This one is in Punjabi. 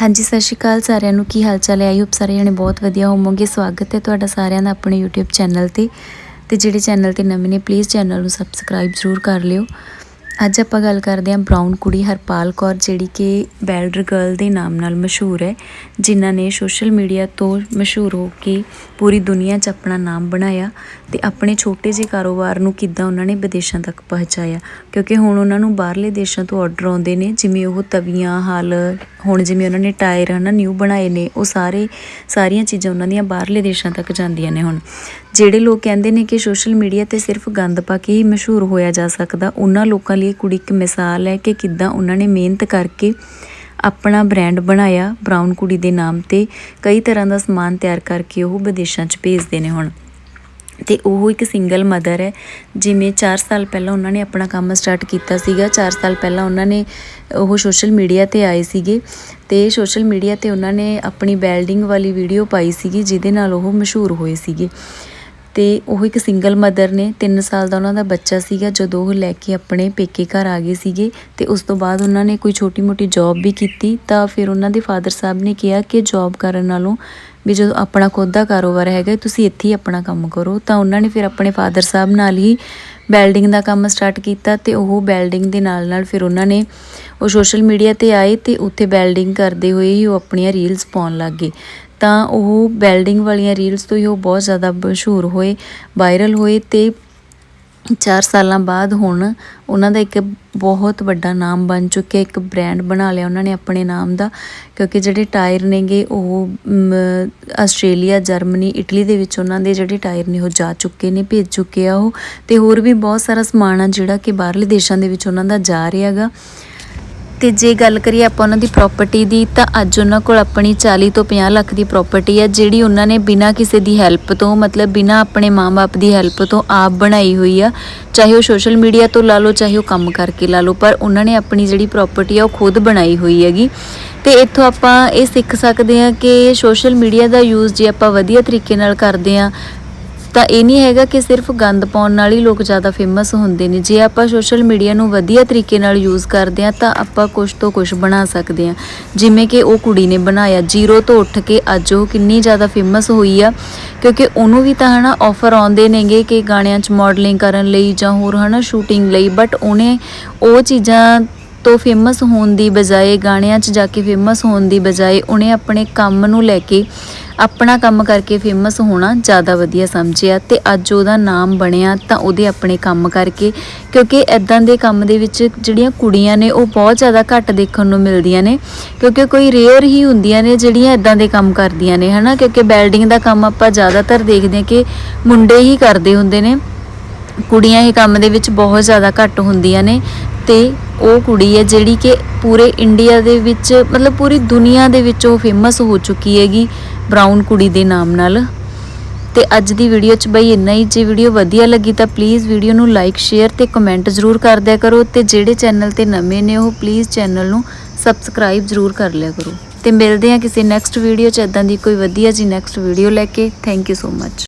ਹਾਂਜੀ, ਸਤਿ ਸ਼੍ਰੀ ਅਕਾਲ ਸਾਰਿਆਂ ਨੂੰ। ਕੀ ਹਾਲ ਚਾਲ ਹੈ? ਆਈ ਹੋਪ ਸਾਰੇ ਜਣੇ ਬਹੁਤ ਵਧੀਆ ਹੋਵੋਗੇ। ਸਵਾਗਤ ਹੈ ਤੁਹਾਡਾ ਸਾਰਿਆਂ ਦਾ ਆਪਣੇ YouTube ਚੈਨਲ ਤੇ। ਤੇ ਜਿਹੜੇ ਚੈਨਲ ਤੇ ਨਵੇਂ ਨੇ ਪਲੀਜ਼ ਚੈਨਲ ਨੂੰ ਸਬਸਕ੍ਰਾਈਬ ਜ਼ਰੂਰ ਕਰ ਲਿਓ। ਅੱਜ ਆਪਾਂ ਗੱਲ ਕਰਦੇ ਹਾਂ ਬ੍ਰਾਊਨ ਕੁੜੀ ਹਰਪਾਲ ਕੌਰ, ਜਿਹੜੀ ਕਿ ਬੈਲਡਰ ਗਰਲ ਦੇ ਨਾਮ ਨਾਲ ਮਸ਼ਹੂਰ ਹੈ, ਜਿਨ੍ਹਾਂ ਨੇ ਸੋਸ਼ਲ ਮੀਡੀਆ ਤੋਂ ਮਸ਼ਹੂਰ ਹੋ ਕੇ ਪੂਰੀ ਦੁਨੀਆ 'ਚ ਆਪਣਾ ਨਾਮ ਬਣਾਇਆ ਤੇ ਆਪਣੇ ਛੋਟੇ ਜਿਹੇ ਕਾਰੋਬਾਰ ਨੂੰ ਕਿੱਦਾਂ ਉਹਨਾਂ ਨੇ ਵਿਦੇਸ਼ਾਂ ਤੱਕ ਪਹੁੰਚਾਇਆ। ਕਿਉਂਕਿ ਹੁਣ ਉਹਨਾਂ ਨੂੰ ਬਾਹਰਲੇ ਦੇਸ਼ਾਂ ਤੋਂ ਆਰਡਰ ਆਉਂਦੇ ਨੇ, ਜਿਵੇਂ ਉਹ ਤਵੀਆਂ, ਹਲ ਹੁਣ ਜਿਵੇਂ ਉਹਨਾਂ ਨੇ ਟਾਇਰ ਹਨਾ ਨਿਊ ਬਣਾਏ ਨੇ, ਉਹ ਸਾਰੇ, ਸਾਰੀਆਂ ਚੀਜ਼ਾਂ ਉਹਨਾਂ ਦੀਆਂ ਬਾਹਰਲੇ ਦੇਸ਼ਾਂ ਤੱਕ ਜਾਂਦੀਆਂ ਨੇ ਹੁਣ। ਜਿਹੜੇ ਲੋਕ ਕਹਿੰਦੇ ਨੇ ਕਿ ਸੋਸ਼ਲ ਮੀਡੀਆ ਤੇ ਸਿਰਫ ਗੰਦ ਪਾ ਕੇ ਹੀ ਮਸ਼ਹੂਰ ਹੋਇਆ ਜਾ ਸਕਦਾ, ਉਹਨਾਂ ਲੋਕਾਂ ਲਈ ਇਹ ਕੁੜੀ ਇੱਕ ਮਿਸਾਲ ਹੈ ਕਿ ਕਿੱਦਾਂ ਉਹਨਾਂ ਨੇ ਮਿਹਨਤ ਕਰਕੇ ਆਪਣਾ ਬ੍ਰਾਂਡ ਬਣਾਇਆ ਬ੍ਰਾਊਨ ਕੁੜੀ ਦੇ ਨਾਮ ਤੇ। ਕਈ ਤਰ੍ਹਾਂ ਦਾ ਸਮਾਨ ਤਿਆਰ ਕਰਕੇ ਉਹ ਵਿਦੇਸ਼ਾਂ 'ਚ ਭੇਜਦੇ ਨੇ ਹੁਣ। ਤੇ ਉਹ ਇੱਕ ਸਿੰਗਲ ਮਦਰ ਹੈ। ਜਿਵੇਂ 4 ਸਾਲ ਪਹਿਲਾਂ ਉਹਨਾਂ ਨੇ ਆਪਣਾ ਕੰਮ ਸਟਾਰਟ ਕੀਤਾ ਸੀਗਾ 4 ਸਾਲ ਪਹਿਲਾਂ ਉਹਨਾਂ ਨੇ ਉਹ ਸੋਸ਼ਲ ਮੀਡੀਆ ਤੇ ਆਏ ਸੀਗੇ ਤੇ ਸੋਸ਼ਲ ਮੀਡੀਆ ਤੇ ਉਹਨਾਂ ਨੇ ਆਪਣੀ ਵੈਲਡਿੰਗ ਵਾਲੀ ਵੀਡੀਓ ਪਾਈ ਸੀਗੀ, ਜਿਹਦੇ ਨਾਲ ਉਹ ਮਸ਼ਹੂਰ ਹੋਏ ਸੀਗੇ। ਤੇ ਉਹ ਇੱਕ ਸਿੰਗਲ ਮਦਰ ਨੇ 3 ਸਾਲ ਦਾ ਉਹਨਾਂ ਦਾ ਬੱਚਾ ਸੀਗਾ, ਜਦੋਂ ਉਹ ਲੈ ਕੇ ਆਪਣੇ ਪੇਕੇ ਘਰ ਆ ਗਏ ਸੀਗੇ ਤੇ ਉਸ ਤੋਂ ਬਾਅਦ ਉਹਨਾਂ ਨੇ ਕੋਈ ਛੋਟੀ-ਮੋਟੀ ਜੌਬ ਵੀ ਕੀਤੀ, ਤਾਂ ਫਿਰ ਉਹਨਾਂ ਦੇ ਫਾਦਰ ਸਾਹਿਬ ਨੇ ਕਿਹਾ ਕਿ ਜੌਬ ਕਰਨ ਨਾਲੋਂ ਵੀ ਜਦੋਂ ਆਪਣਾ ਖੁਦ ਦਾ ਕਾਰੋਬਾਰ ਹੈਗਾ, ਤੁਸੀਂ ਇੱਥੇ ਹੀ ਆਪਣਾ ਕੰਮ ਕਰੋ। ਤਾਂ ਉਹਨਾਂ ਨੇ ਫਿਰ ਆਪਣੇ ਫਾਦਰ ਸਾਹਿਬ ਨਾਲ ਹੀ ਵੈਲਡਿੰਗ ਦਾ ਕੰਮ ਸਟਾਰਟ ਕੀਤਾ ਤੇ ਉਹ ਵੈਲਡਿੰਗ ਦੇ ਨਾਲ ਨਾਲ ਫਿਰ ਉਹਨਾਂ ਨੇ ਉਹ ਸੋਸ਼ਲ ਮੀਡੀਆ ਤੇ ਆਏ ਤੇ ਉੱਥੇ ਵੈਲਡਿੰਗ ਕਰਦੇ ਹੋਏ ਹੀ ਉਹ ਆਪਣੀਆਂ ਰੀਲਸ ਪਾਉਣ ਲੱਗ ਗਏ। ਤਾਂ ਉਹ ਵੈਲਡਿੰਗ ਵਾਲੀਆਂ ਰੀਲਸ ਤੋਂ ਹੀ ਉਹ ਬਹੁਤ ਜ਼ਿਆਦਾ ਮਸ਼ਹੂਰ ਹੋਏ ਵਾਇਰਲ ਹੋਏ ਤੇ 4 ਸਾਲਾਂ ਬਾਅਦ ਹੁਣ ਉਹਨਾਂ ਦਾ ਇੱਕ ਬਹੁਤ ਵੱਡਾ ਨਾਮ ਬਣ ਚੁੱਕਿਆ, ਇੱਕ ਬ੍ਰਾਂਡ ਬਣਾ ਲਿਆ ਉਹਨਾਂ ਨੇ ਆਪਣੇ ਨਾਮ ਦਾ, ਕਿਉਂਕਿ ਜਿਹੜੇ ਟਾਇਰ ਨੇਗੇ ਉਹ ਆਸਟ੍ਰੇਲੀਆ, ਜਰਮਨੀ, ਇਟਲੀ ਦੇ ਵਿੱਚ ਉਹਨਾਂ ਦੇ ਜਿਹੜੇ ਟਾਇਰ ਨੇ ਉਹ ਜਾ ਚੁੱਕੇ ਨੇ, ਭੇਜ ਚੁੱਕੇ ਆ ਉਹ ਤੇ ਹੋਰ ਵੀ ਬਹੁਤ ਸਾਰਾ ਸਮਾਨ ਆ ਜਿਹੜਾ ਕਿ ਬਾਹਰਲੇ ਦੇਸ਼ਾਂ ਦੇ ਵਿੱਚ ਉਹਨਾਂ ਦਾ ਜਾ ਰਿਹਾ ਹੈਗਾ ਤੇ ਜੇ ਗੱਲ ਕਰੀਏ ਆਪਾਂ ਉਹਨਾਂ ਦੀ ਪ੍ਰਾਪਰਟੀ ਦੀ, ਤਾਂ ਅੱਜ ਉਹਨਾਂ ਕੋਲ ਆਪਣੀ 40 ਤੋਂ 50 ਲੱਖ ਦੀ ਪ੍ਰਾਪਰਟੀ ਹੈ ਜਿਹੜੀ ਉਹਨਾਂ ਨੇ ਬਿਨਾਂ ਕਿਸੇ ਦੀ ਹੈਲਪ ਤੋਂ, ਮਤਲਬ ਬਿਨਾਂ ਆਪਣੇ ਮਾਂ-ਬਾਪ ਦੀ ਹੈਲਪ ਤੋਂ ਆਪ ਬਣਾਈ ਹੋਈ ਆ। ਚਾਹੇ ਉਹ ਸੋਸ਼ਲ ਮੀਡੀਆ ਤੋਂ ਲਾ ਲਓ, ਚਾਹੇ ਉਹ ਕੰਮ ਕਰਕੇ ਲਾ ਲਓ, ਪਰ ਉਹਨਾਂ ਨੇ ਆਪਣੀ ਜਿਹੜੀ ਪ੍ਰਾਪਰਟੀ ਆ, ਉਹ ਖੁਦ ਬਣਾਈ ਹੋਈ ਹੈਗੀ। ਤੇ ਇੱਥੋਂ ਆਪਾਂ ਇਹ ਸਿੱਖ ਸਕਦੇ ਹਾਂ ਕਿ ਸੋਸ਼ਲ ਮੀਡੀਆ ਦਾ ਯੂਜ਼ ਜੇ ਆਪਾਂ ਵਧੀਆ ਤਰੀਕੇ ਨਾਲ ਕਰਦੇ ਹਾਂ ਤਾਂ ਇਹ ਨਹੀਂ ਹੈਗਾ ਕਿ ਸਿਰਫ ਗੰਦ ਪਾਉਣ ਨਾਲ ਹੀ ਲੋਕ ਜ਼ਿਆਦਾ ਫੇਮਸ ਹੁੰਦੇ ਨੇ। ਜੇ ਆਪਾਂ ਸੋਸ਼ਲ ਮੀਡੀਆ ਨੂੰ ਵਧੀਆ ਤਰੀਕੇ ਨਾਲ ਯੂਜ਼ ਕਰਦੇ ਆ ਤਾਂ ਆਪਾਂ ਕੁਝ ਤੋਂ ਕੁਝ ਬਣਾ ਸਕਦੇ ਆ ਜਿਵੇਂ ਕਿ ਉਹ ਕੁੜੀ ਨੇ ਬਣਾਇਆ, ਜ਼ੀਰੋ ਤੋਂ ਉੱਠ ਕੇ ਅੱਜ ਉਹ ਕਿੰਨੀ ਜ਼ਿਆਦਾ ਫੇਮਸ ਹੋਈ ਆ। ਕਿਉਂਕਿ ਉਹਨੂੰ ਵੀ ਤਾਂ ਹਨਾ ਆਫਰ ਆਉਂਦੇ ਨੇਗੇ ਕਿ ਗਾਣਿਆਂ 'ਚ ਮਾਡਲਿੰਗ ਕਰਨ ਲਈ ਜਾਂ ਹੋਰ ਹਨਾ ਸ਼ੂਟਿੰਗ ਲਈ ਬਟ ਉਹਨੇ ਉਹ ਚੀਜ਼ਾਂ ਤੋਂ ਫੇਮਸ ਹੋਣ ਦੀ ਬਜਾਏ, ਗਾਣਿਆਂ 'ਚ ਜਾ ਕੇ ਫੇਮਸ ਹੋਣ ਦੀ ਬਜਾਏ ਉਹਨੇ ਆਪਣੇ ਕੰਮ ਨੂੰ ਲੈ ਕੇ ਆਪਣਾ ਕੰਮ ਕਰਕੇ ਫੇਮਸ ਹੋਣਾ ਜ਼ਿਆਦਾ ਵਧੀਆ ਸਮਝਿਆ ਤੇ ਅੱਜ ਉਹਦਾ ਨਾਮ ਬਣਿਆ ਤਾਂ ਉਹਦੇ ਆਪਣੇ ਕੰਮ ਕਰਕੇ, ਕਿਉਂਕਿ ਐਦਾਂ ਦੇ ਕੰਮ ਦੇ ਵਿੱਚ ਜਿਹੜੀਆਂ ਕੁੜੀਆਂ ਨੇ ਉਹ ਬਹੁਤ ਜ਼ਿਆਦਾ ਘੱਟ ਦੇਖਣ ਨੂੰ ਮਿਲਦੀਆਂ ਨੇ, ਕਿਉਂਕਿ ਕੋਈ ਰੇਅਰ ਹੀ ਹੁੰਦੀਆਂ ਨੇ ਜਿਹੜੀਆਂ ਐਦਾਂ ਦੇ ਕੰਮ ਕਰਦੀਆਂ ਨੇ, ਹਨਾ? ਕਿਉਂਕਿ ਬਿਲਡਿੰਗ ਦਾ ਕੰਮ ਆਪਾਂ ਜ਼ਿਆਦਾਤਰ ਦੇਖਦੇ ਹਾਂ ਕਿ ਮੁੰਡੇ ਹੀ ਕਰਦੇ ਹੁੰਦੇ ਨੇ, ਕੁੜੀਆਂ ਇਹ ਕੰਮ ਦੇ ਵਿੱਚ ਬਹੁਤ ਜ਼ਿਆਦਾ ਘੱਟ ਹੁੰਦੀਆਂ ਨੇ ਤੇ ਉਹ ਕੁੜੀ ਹੈ ਜਿਹੜੀ ਕਿ ਪੂਰੇ ਇੰਡੀਆ ਦੇ ਵਿੱਚ, ਮਤਲਬ ਪੂਰੀ ਦੁਨੀਆ ਦੇ ਵਿੱਚ ਉਹ ਫੇਮਸ ਹੋ ਚੁੱਕੀ ਹੈਗੀ ਬ੍ਰਾਊਨ ਕੁੜੀ ਦੇ ਨਾਮ ਨਾਲ। ਤੇ ਅੱਜ ਦੀ ਵੀਡੀਓ 'ਚ ਬਈ ਇੰਨਾ ਹੀ, ਜੇ ਵੀਡੀਓ ਵਧੀਆ ਲੱਗੀ ਤਾਂ ਪਲੀਜ਼ ਵੀਡੀਓ ਨੂੰ ਲਾਈਕ ਸ਼ੇਅਰ ਤੇ ਕਮੈਂਟ ਜ਼ਰੂਰ ਕਰ ਦਿਆ ਕਰੋ ਤੇ ਜਿਹੜੇ ਚੈਨਲ ਤੇ ਨਵੇਂ ਨੇ ਉਹ ਪਲੀਜ਼ ਚੈਨਲ ਨੂੰ ਸਬਸਕ੍ਰਾਈਬ ਜ਼ਰੂਰ ਕਰ ਲਿਆ ਕਰੋ। ਤੇ ਮਿਲਦੇ ਹਾਂ ਕਿਸੇ ਨੈਕਸਟ ਵੀਡੀਓ 'ਚ ਇਦਾਂ ਦੀ ਕੋਈ ਵਧੀਆ ਜੀ ਨੈਕਸਟ ਵੀਡੀਓ ਲੈ ਕੇ। Thank you so much